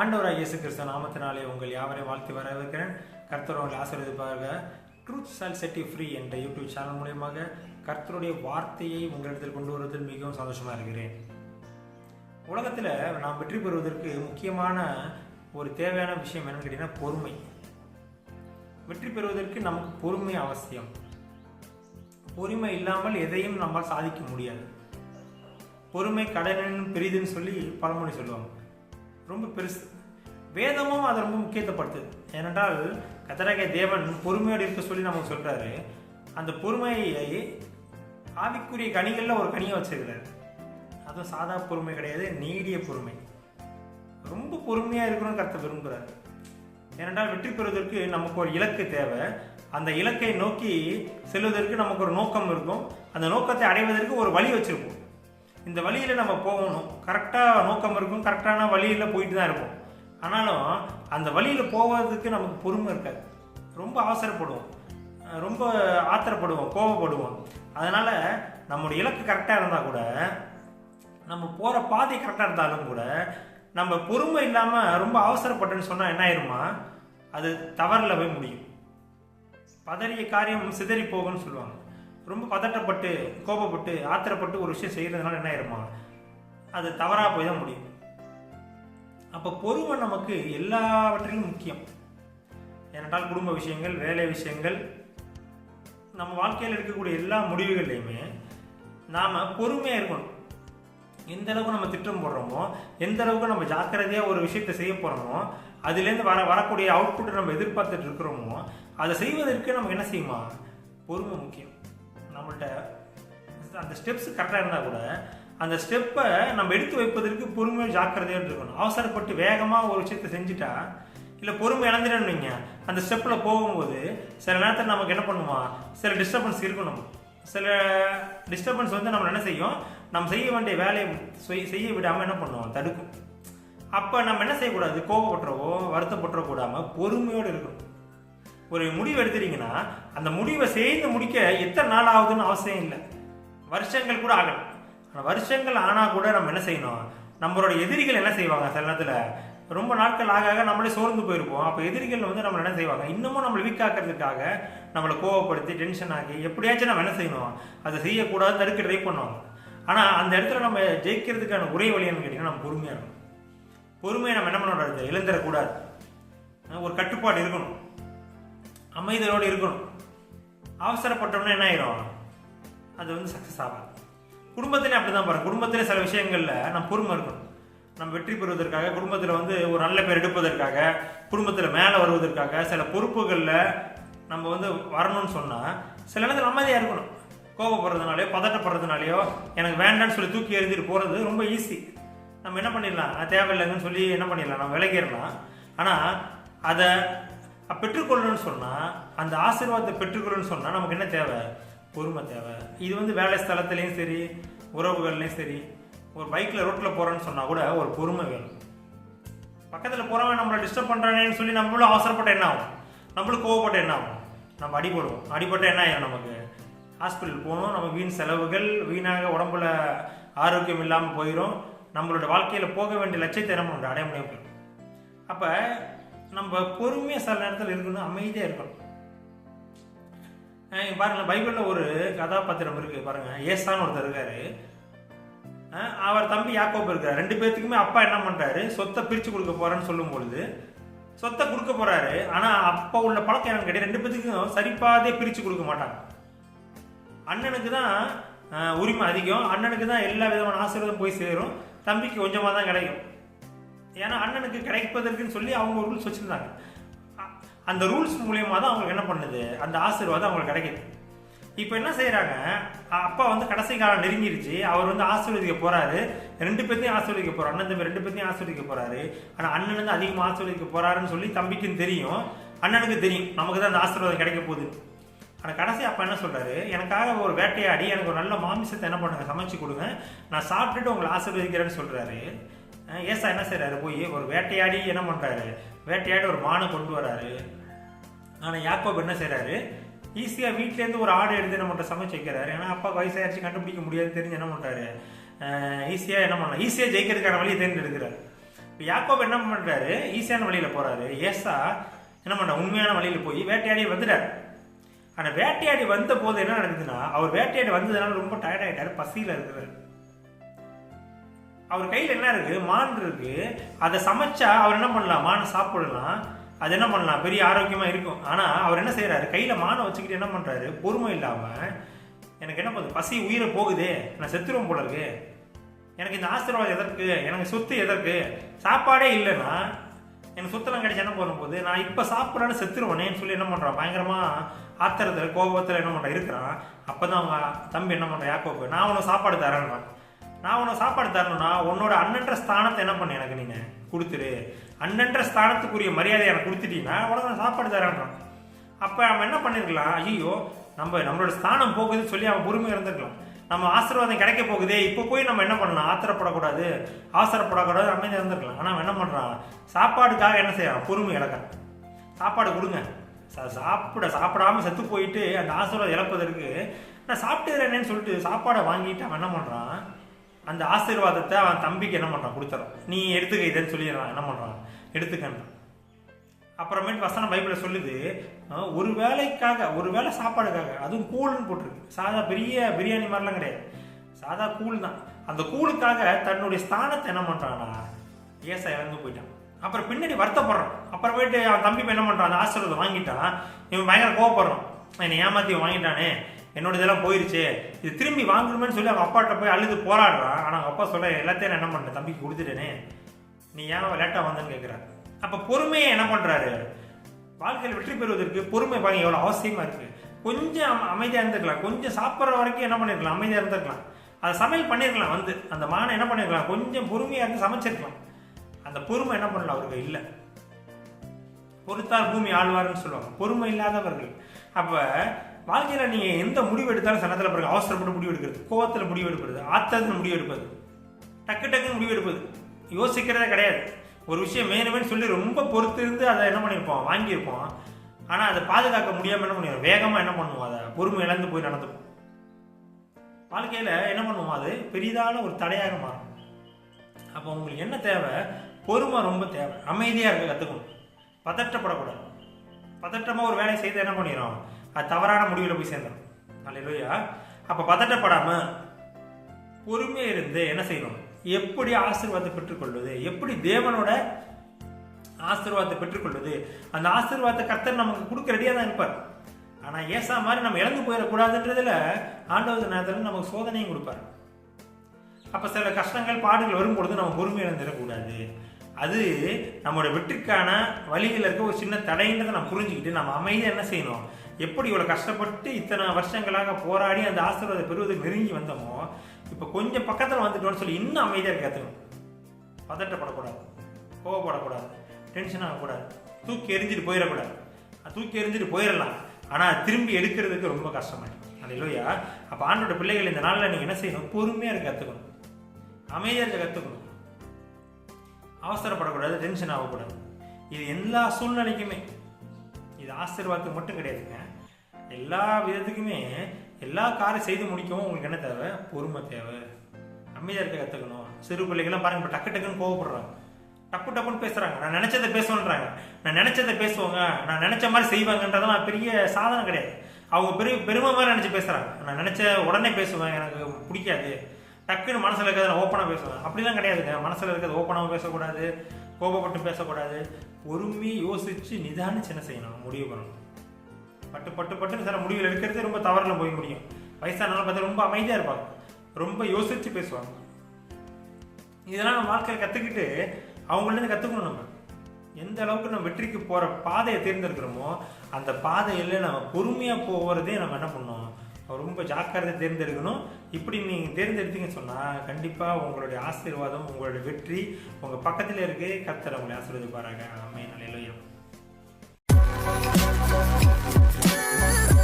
ஆண்டவராக இயேசு கிறிஸ்து நாமத்தினாலே உங்கள் யாவரையும் வாழ்த்து வரவேற்கிறேன். கர்த்தர் உங்களை ஆசீர்வதிப்பாக truth shall set thee free என்ற யூடியூப் சேனல் மூலியமாக கர்த்தருடைய வார்த்தையை உங்களிடத்தில் கொண்டு வருவதில் மிகவும் சந்தோஷமாக இருக்கிறேன். உலகத்தில் நாம் வெற்றி பெறுவதற்கு முக்கியமான ஒரு தேவையான விஷயம் என்னன்னு கேட்டிங்கன்னா பொறுமை. வெற்றி பெறுவதற்கு நமக்கு பொறுமை அவசியம். பொறுமை இல்லாமல் எதையும் நம்மால் சாதிக்க முடியாது. பொறுமை கடனின் பெரிதுன்னு சொல்லி பழமொழி சொல்லுவாங்க. ரொம்ப பெருசு. வேதமும் அதை ரொம்ப முக்கியத்துவப்படுத்துது. ஏனென்றால் கத்தராகிய தேவன் பொறுமையோடு இருக்க சொல்லி நமக்கு சொல்கிறாரு அந்த பொறுமையை ஆவிக்குரிய கனிகளில் ஒரு கனியை வச்சிருக்கிறாரு. அதுவும் சாதா பொறுமை கிடையாது நீடிய பொறுமை. ரொம்ப பொறுமையாக இருக்கணும்னு கருத்தை விரும்புகிறார் ஏனென்றால் வெற்றி பெறுவதற்கு நமக்கு ஒரு இலக்கு தேவை. அந்த இலக்கை நோக்கி செல்வதற்கு நமக்கு ஒரு நோக்கம் இருக்கும். அந்த நோக்கத்தை அடைவதற்கு ஒரு வழி வச்சுருக்கும் இந்த வழியில் நம்ம போகணும். கரெக்டாக நோக்கம் இருக்கும் கரெக்டான வழியில் போயிட்டு தான் இருப்போம். ஆனாலும் அந்த வழியில் போவதுக்கு நமக்கு பொறுமை இருக்காது. ரொம்ப அவசரப்படுவோம். ரொம்ப ஆத்திரப்படுவோம் கோபப்படுவோம் அதனால் நம்முடைய இலக்கு கரெக்டாக இருந்தால் கூட நம்ம போகிற பாதை கரெக்டாக இருந்தாலும் கூட நம்ம பொறுமை இல்லாமல் ரொம்ப அவசரப்பட்டுன்னு சொன்னால் என்ன ஆயிருமா? அது தவறில் போய் முடியும். பதறிய காரியம் சிதறி போகும்னு சொல்லுவாங்க. ரொம்ப பதட்டப்பட்டு கோபப்பட்டு ஆத்திரப்பட்டு ஒரு விஷயம் செய்கிறதுனால என்ன ஆயிருமா? அது தவறாக போய் தான் முடியும். அப்போ பொறுமை நமக்கு எல்லாவற்றிலும் முக்கியம். ஏனென்றால் குடும்ப விஷயங்கள் வேலை விஷயங்கள் நம்ம வாழ்க்கையில் இருக்கக்கூடிய எல்லா முடிவுகள்லையுமே நாம் பொறுமையாக இருக்கணும். எந்த அளவுக்கு நம்ம திட்டம் போடுறோமோ எந்த அளவுக்கு நம்ம ஜாக்கிரதையாக ஒரு விஷயத்தை செய்ய போகிறோமோ அதுலேருந்து வர வரக்கூடிய அவுட்புட்டை நம்ம எதிர்பார்த்துட்டு இருக்கிறோமோ அதை செய்வதற்கு நமக்கு என்ன செய்யுமா? பொறுமை முக்கியம். நம்மள்கிட்ட அந்த ஸ்டெப்ஸ் கரெக்டாக இருந்தால் கூட அந்த ஸ்டெப்பை நம்ம எடுத்து வைப்பதற்கு பொறுமையாக ஜாக்கிரதையாக இருக்கணும். அவசரப்பட்டு வேகமாக ஒரு விஷயத்தை செஞ்சுட்டா இல்லை பொறுமை இழந்துட்டோம்னு வைங்க அந்த ஸ்டெப்பில் போகும்போது சில நேரத்தில் நமக்கு என்ன பண்ணுவோம் சில டிஸ்டர்பன்ஸ் இருக்கணும் சில டிஸ்டர்பன்ஸ் வந்து நம்ம என்ன செய்யும்? நம்ம செய்ய வேண்டிய வேலையை செய்- செய்ய விடாமல் என்ன பண்ணுவோம்? தடுக்கும். அப்போ நம்ம என்ன செய்யக்கூடாது? கோபப்பட்டுறவோ வருத்தப்பட்டுற கூடாமல் பொறுமையோடு இருக்கணும். ஒரு முடிவு எடுத்துறீங்கன்னா அந்த முடிவை செய்து முடிக்க எத்தனை நாள் ஆகுதுன்னு அவசியம் இல்லை. வருஷங்கள் கூட ஆகலாம் ஆனால் வருஷங்கள் ஆனால் கூட நம்ம என்ன செய்யணும்? நம்மளோட எதிரிகள் என்ன செய்வாங்க சில நேரத்தில்? ரொம்ப நாட்கள் ஆக ஆக நம்மளே சோர்ந்து போயிருப்போம். அப்போ எதிரிகள் வந்து நம்ம என்ன செய்வாங்க? இன்னமும் நம்மளை வீக் ஆக்கிறதுக்காக நம்மளை கோவப்படுத்தி டென்ஷன் ஆகி எப்படியாச்சும் நம்ம என்ன செய்யணும்? அதை செய்யக்கூடாது தடுக்க ட்ரை பண்ணுவாங்க. ஆனால் அந்த இடத்துல நம்ம ஜெயிக்கிறதுக்கான ஒரே வழி என்னன்னு கேட்டிங்கன்னா நம்ம பொறுமையாக இருக்கணும். பொறுமையை நம்ம என்ன பண்ணக்கூடாது இழந்துடக்கூடாது. ஒரு கட்டுப்பாடு இருக்கணும். அமைதியோடு இருக்கணும். அவசரப்பட்டோம்னா என்ன ஆயிரும்? அது வந்து சக்ஸஸ் ஆகாது. குடும்பத்திலே அப்படி தான் பாருங்க. குடும்பத்திலே சில விஷயங்களில் நம்ம பொறுமை இருக்கணும். நம்ம வெற்றி பெறுவதற்காக குடும்பத்தில் வந்து ஒரு நல்ல பேர் எடுப்பதற்காக குடும்பத்தில் மேலே வருவதற்காக சில பொறுப்புகளில் நம்ம வந்து வரணும்னு சொன்னால் சில நேரத்தில் அமைதியாக இருக்கணும். கோபப்படுறதுனாலையோ பதட்டப்படுறதுனாலையோ எனக்கு வேண்டாம்னு சொல்லி தூக்கி எறிஞ்சிட்டு போகிறது ரொம்ப ஈஸி நம்ம என்ன பண்ணிடலாம்? அது தேவையில்லைங்கன்னு சொல்லி என்ன பண்ணிடலாம்? நம்ம விலகிடலாம். ஆனால் அதை பெற்றுக்கொள்ளணும்னு சொன்னால் அந்த ஆசீர்வாதத்தை பெற்றுக்கொள்ளணும்னு சொன்னால் நமக்கு என்ன தேவை? பொறுமை தேவை. இது வந்து வேலை ஸ்தலத்துலேயும் சரி உறவுகள்லையும் சரி ஒரு பைக்கில் ரோட்டில் போகிறோன்னு சொன்னால் கூட ஒரு பொறுமை வேணும். பக்கத்தில் போகிறவன் நம்மளை டிஸ்டர்ப் பண்ணுறானேன்னு சொல்லி நம்மளும் அவசரப்பட்ட என்ன ஆகும்? நம்மளும் கோவப்பட்ட என்ன ஆகும்? நம்ம அடிபடுவோம். அடிபட்ட என்ன ஆயிரும் நமக்கு? ஹாஸ்பிட்டல் போகணும் நம்ம வீண் செலவுகள் வீணாக உடம்புல ஆரோக்கியம் இல்லாமல் போயிடும் நம்மளோட வாழ்க்கையில் போக வேண்டிய லட்சியத்தை என்ன பண்ண அடைய முடியும் அப்போ நம்ம பொறுமையாக சில நேரத்தில் இருக்கணும் அமைதியாக இருக்கணும். பாருங்கள் பைபிளில் ஒரு கதாபாத்திரம் இருக்குது பாருங்கள் ஏசான்னு ஒருத்தர் இருக்காரு. அவர் தம்பி யாக்கோப் இருக்கார். ரெண்டு பேர்த்துக்குமே அப்பா என்ன பண்ணுறாரு சொத்தை பிரித்து கொடுக்க போகிறேன்னு சொல்லும் பொழுது சொத்தை கொடுக்க போகிறாரு ஆனால் அப்பா உள்ள பழக்கம் எனக்கு கிடையாது ரெண்டு பேர்த்துக்கும் சரிப்பாதே பிரித்து கொடுக்க மாட்டாங்க. அண்ணனுக்கு தான் உரிமை அதிகம். அண்ணனுக்கு தான் எல்லா விதமான ஆசீர்வாதம் போய் சேரும். தம்பிக்கு கொஞ்சமாக தான் கிடைக்கும். ஏன்னா அண்ணனுக்கு கிடைப்பதற்குன்னு சொல்லி அவங்க ரூல்ஸ் வச்சுருந்தாங்க. அந்த ரூல்ஸ் மூலியமாக தான் அவங்களுக்கு என்ன பண்ணுது? அந்த ஆசீர்வாதம் அவங்களுக்கு கிடைக்குது. இப்போ என்ன செய்கிறாங்க அப்பா வந்து கடைசி காலம் நெருங்கிருச்சு. அவர் வந்து ஆசீர்வதிக்க போகிறாரு ரெண்டு பேர்த்தையும் ஆசீர்வதிக்க போகிறார் அண்ணன் தம்பி ரெண்டு பேர்த்தையும் ஆசீர்வதிக்க போகிறாரு ஆனால் அண்ணன் வந்து அதிகமாக ஆசீர்வதிக்க போகிறாருன்னு சொல்லி தம்பிக்கும் தெரியும். அண்ணனுக்கு தெரியும். நமக்கு தான் அந்த ஆசீர்வாதம் கிடைக்க போகுது. ஆனால் கடைசி அப்பா என்ன சொல்கிறாரு எனக்காக ஒரு வேட்டையாடி எனக்கு ஒரு நல்ல மாமிசத்தை என்ன பண்ணுங்க? சமைச்சு கொடுங்க. நான் சாப்பிட்டுட்டு உங்களை ஆசீர்வதிக்கிறேன்னு சொல்கிறாரு ஏசா என்ன செய்கிறாரு போய் ஒரு வேட்டையாடி என்ன பண்ணுறாரு வேட்டையாடி ஒரு மானை கொண்டு வராரு. ஆனால் யாக்கோப் என்ன செய்கிறாரு ஈஸியாக வீட்டிலேருந்து ஒரு ஆடு எடுத்து நம்மகிட்ட சமைச்சு வைக்கிறாரு. ஏன்னா அப்பா வயசாயிடுச்சு கண்டுபிடிக்க முடியாதுன்னு தெரிஞ்சு என்ன பண்ணுறாரு ஈஸியாக என்ன பண்ணலாம் ஈஸியாக ஜெயிக்கிறதுக்கான வழியை தேர்ந்தெடுக்கிறார். இப்போ யாக்கோப் என்ன பண்ணுறாரு ஈஸியான வழியில் போகிறாரு ஏசா என்ன பண்ற? உண்மையான வழியில் போய் வேட்டையாடி வந்துட்டார். ஆனால் வேட்டையாடி வந்த போது என்ன நடக்குதுன்னா அவர் வேட்டையாடி வந்ததுனால ரொம்ப டயர்ட் ஆகிட்டார் பசியில் இருக்கிறார். அவர் கையில் என்ன இருக்கு? மான் இருக்கு. அதை சமைச்சா அவர் என்ன பண்ணலாம்? மானை சாப்பிடலாம். அது என்ன பண்ணலாம்? பெரிய ஆரோக்கியமா இருக்கும். ஆனா அவர் என்ன செய்யறாரு கையில மானை வச்சுக்கிட்டு என்ன பண்றாரு? பொறுமை இல்லாம எனக்கு என்ன பண்ணுது? பசி உயிரை போகுதே. நான் செத்துருவோம் போல இருக்கு. எனக்கு இந்த ஆசீர்வாதம் எதற்கு? எனக்கு சொத்து எதற்கு? சாப்பாடே இல்லைன்னா எனக்கு சொத்தெல்லாம் கிடைச்சு என்ன பண்ணும் போது நான் இப்போ சாப்பிட்றேன்னு செத்துருவேனேன்னு சொல்லி என்ன பண்ணுறான் பயங்கரமா ஆத்திரத்தில் கோபத்தில் என்ன பண்ணுறான் இருக்கிறான். அப்போ தான் அவங்க தம்பி என்ன பண்ணுறான் யாக்கோப்பு நான் உனக்கு சாப்பாடு தரேன்றான். நான் உனக்கு சாப்பாடு தரணும்னா உன்னோட அண்ணன்ற ஸ்தானத்தை என்ன பண்ண எனக்கு நீங்கள் கொடுத்துரு. அண்ணன்ற ஸ்தானத்துக்குரிய மரியாதை எனக்கு கொடுத்துட்டீங்கன்னா உனக்கு நான் சாப்பாடு தரேன்றான். அப்போ அவன் என்ன பண்ணிருக்கலாம்? ஐயோ நம்ம நம்மளோட ஸ்தானம் போகுதுன்னு சொல்லி அவன் பொறுமை இருந்திருக்கலாம். நம்ம ஆசீர்வாதம் கிடைக்க போகுதே. இப்போ போய் நம்ம என்ன பண்ணலாம்? ஆத்திரப்படக்கூடாது. அவசரப்படக்கூடாது அமைதியாக இருந்திருக்கலாம். ஆனால் அவன் என்ன பண்ணுறான் சாப்பாடுக்காக என்ன செய்யறான்? பொறுமை இழக்கிறான். சாப்பாடு கொடுங்க. சாப்பிட சாப்பிடாம செத்து போயிட்டு அந்த ஆசீர்வாதம் இழப்பதற்கு நான் சாப்பிட்டு சொல்லிட்டு சாப்பாடை வாங்கிட்டு அவன் என்ன பண்ணுறான் அந்த ஆசீர்வாதத்தை அவன் தம்பிக்கு என்ன பண்ணுறான் கொடுத்துறான். நீ எடுத்துக்க இதுன்னு சொல்லிடுறான் என்ன பண்ணுறான் எடுத்துக்கன்றான். அப்புறமேட்டு வசனம் பைபிளில் சொல்லுது ஒரு வேலைக்காக ஒரு வேளை சாப்பாடுக்காக அதுவும் கூழ்னு போட்டிருக்கு. சாதா பெரிய பிரியாணி மாதிரிலாம் கிடையாது. சாதா கூழ் தான். அந்த கூழுக்காக தன்னுடைய ஸ்தானத்தை என்ன பண்றானா ஏசா இறந்து போயிட்டான். அப்புறம் பின்னாடி வருத்தப்படுறான். அப்புறமேட்டு அவன் தம்பி என்ன பண்ணுறான் அந்த ஆசீர்வாதம் வாங்கிட்டான். இவன் பயங்கர கோவப்படுறான். என்னை ஏமாத்தி வாங்கிட்டானே. என்னோட இதெல்லாம் போயிருச்சு. இது திரும்பி வாங்கணுமேன்னு சொல்லி அவங்க அப்பாட்ட போய் அழுது போராடுறான். ஆனால் அவங்க அப்பா சொல்ல எல்லாத்தையும் நான் என்ன பண்ணேன்? தம்பிக்கு கொடுத்துட்டேனே. நீ ஏன் லேட்டாக வந்தேன்னு கேட்குறாரு அப்போ பொறுமையை என்ன பண்ணுறாரு வாழ்க்கையில் வெற்றி பெறுவதற்கு பொறுமை பாருங்க எவ்வளோ அவசியமாக இருக்குது கொஞ்சம் அமைதியாக இருந்துக்கலாம் இருந்திருக்கலாம். கொஞ்சம் சாப்பிட்ற வரைக்கும் என்ன பண்ணிருக்கலாம்? அமைதியாக இருந்திருக்கலாம். அதை சமையல் பண்ணியிருக்கலாம் வந்து. அந்த மானை என்ன பண்ணியிருக்கலாம் கொஞ்சம் பொறுமையாக இருந்து சமைச்சிருக்கலாம். அந்த பொறுமை என்ன பண்ணல அவருக்கு இல்லை. பொறுத்தார் பூமி ஆழ்வார்னு சொல்லுவாங்க. பொறுமை இல்லாதவர்கள். அப்போ வாழ்க்கையில் நீங்கள் எந்த முடிவு எடுத்தாலும் சனத்தில் பிறகு அவசரப்பட்டு முடிவு எடுக்கிறது. கோவத்தில் முடிவு எடுப்பது. ஆத்தத்துல முடிவு எடுப்பது. டக்கு டக்குன்னு முடிவு எடுப்பது. யோசிக்கிறதே கிடையாது. ஒரு விஷயம் வேணுமேனு சொல்லி ரொம்ப பொறுத்து இருந்து அதை என்ன பண்ணியிருப்போம்? வாங்கியிருப்போம். ஆனால் அதை பாதுகாக்க முடியாமல் என்ன பண்ணிடுவோம் வேகமாக என்ன பண்ணுவோம்? அதை பொறுமை இழந்து போய் நடந்துப்போம். வாழ்க்கையில் என்ன பண்ணுவோம்? அது பெரிதான ஒரு தடையாக மாறும். அப்போ உங்களுக்கு என்ன தேவை? பொறுமை ரொம்ப தேவை. அமைதியாக இருக்க கற்றுக்கணும் பதற்றப்படக்கூடாது. பதட்டமாக ஒரு வேலையை செய்து என்ன பண்ணிடுறோம்? அது தவறான முடிவில் போய் சேர்ந்துடும் அல்லையா அப்போ பதட்டப்படாமல் பொறுமையாக இருந்து என்ன செய்யணும்? எப்படி ஆசீர்வாதத்தை பெற்றுக்கொள்வது? எப்படி தேவனோட ஆசீர்வாதத்தை பெற்றுக்கொள்வது? அந்த ஆசீர்வாதத்தை கர்த்தர் நமக்கு கொடுக்க ரெடியாக தான் இருப்பார். ஆனால் ஏசா மாதிரி நம்ம இழந்து போயிடக்கூடாதுன்றதுல ஆண்டவர் நேரத்தில் நமக்கு சோதனையும் கொடுப்பார். அப்போ சில கஷ்டங்கள் பாடுகள் வரும்பொழுது நம்ம பொறுமை இழந்துடக்கூடாது அது நம்மளோட வெற்றிக்கான வழியில் இருக்க ஒரு சின்ன தடைன்றதை நம்ம புரிஞ்சுக்கிட்டு நம்ம அமைதியாக என்ன செய்யணும்? எப்படி இவ்வளோ கஷ்டப்பட்டு இத்தனை வருஷங்களாக போராடி அந்த ஆசீர்வாதத்தை பெறுவதற்கு நெருங்கி வந்தோமோ இப்போ கொஞ்சம் பக்கத்தில் வந்துட்டோம்னு சொல்லி இன்னும் அமைதியாக கற்றுக்கணும் பதட்டப்படக்கூடாது. கோவப்படக்கூடாது. டென்ஷன் ஆகக்கூடாது. தூக்கி எரிஞ்சிட்டு போயிடக்கூடாது. தூக்கி எரிஞ்சிட்டு போயிடலாம். ஆனால் திரும்பி எடுக்கிறதுக்கு ரொம்ப கஷ்டமாயிடும். அது இல்லையா அப்போ ஆண்டோட பிள்ளைகள் இந்த நாளில் நீங்கள் என்ன செய்யணும்? பொறுமையாக இருக்க கற்றுக்கணும் அமைதியாக இருக்க கற்றுக்கணும் அவசரப்படக்கூடாது. டென்ஷன் ஆகக்கூடாது. இது எல்லா சூழ்நிலைக்குமே. இது ஆசீர்வாதத்துக்கு மட்டும் கிடையாதுங்க. எல்லா விதத்துக்குமே எல்லா காரையும் செய்து முடிக்கவும் உங்களுக்கு என்ன தேவை? பொறுமை தேவை. அமைதியா இருக்க கற்றுக்கணும் சிறு பிள்ளைகள்லாம் பாருங்க இப்போ டக்கு டக்குன்னு கோவப்படுறாங்க. டப்பு டப்புன்னு பேசுகிறாங்க நான் நினச்சதை பேசுவேன்றாங்க. நான் நினச்சதை பேசுவாங்க. நான் நினச்ச மாதிரி செய்வாங்கன்றதெல்லாம் பெரிய சாதனை கிடையாது. அவங்க பெரிய பெருமை மாதிரி நினச்சி பேசுகிறாங்க நான் நினச்ச உடனே பேசுவேன். எனக்கு பிடிக்காது. டக்குன்னு மனசில் இருக்கிறத நான் ஓப்பனாக பேசுவேன். அப்படிலாம் கிடையாதுங்க. மனசில் இருக்கிறது ஓப்பனாகவும் பேசக்கூடாது. கோபப்பட்டு பேசக்கூடாது. பொறுமையை யோசித்து நிதானிச்சு என்ன செய்யணும்? முடிவு பண்ணணும். பட்டு பட்டு பட்டுன்னு சில முடிவில் எடுக்கிறது ரொம்ப தவறில் போய் முடியும். வயசானவங்க பார்த்தா ரொம்ப அமைதியாக இருப்பாங்க. ரொம்ப யோசிச்சு பேசுவாங்க. இதெல்லாம் நம்ம வாழ்க்கையில் கத்துக்கிட்டு அவங்கள்ட்ட கத்துக்கணும் நம்ம. எந்த அளவுக்கு நம்ம வெற்றிக்கு போற பாதையை தேர்ந்தெடுக்கிறோமோ அந்த பாதையில் நம்ம பொறுமையா போகிறதே நம்ம என்ன பண்ணணும் ரொம்ப ஜாக்கிரதை தேர்ந்தெடுக்கணும். இப்படி நீங்கள் தேர்ந்தெடுத்தீங்கன்னு சொன்னால் கண்டிப்பாக உங்களுடைய ஆசீர்வாதம் உங்களுடைய வெற்றி உங்கள் பக்கத்தில் இருக்கு. கர்த்தர் உங்களை ஆசீர்வதிப்பாராங்க ஆமென். Mm-hmm.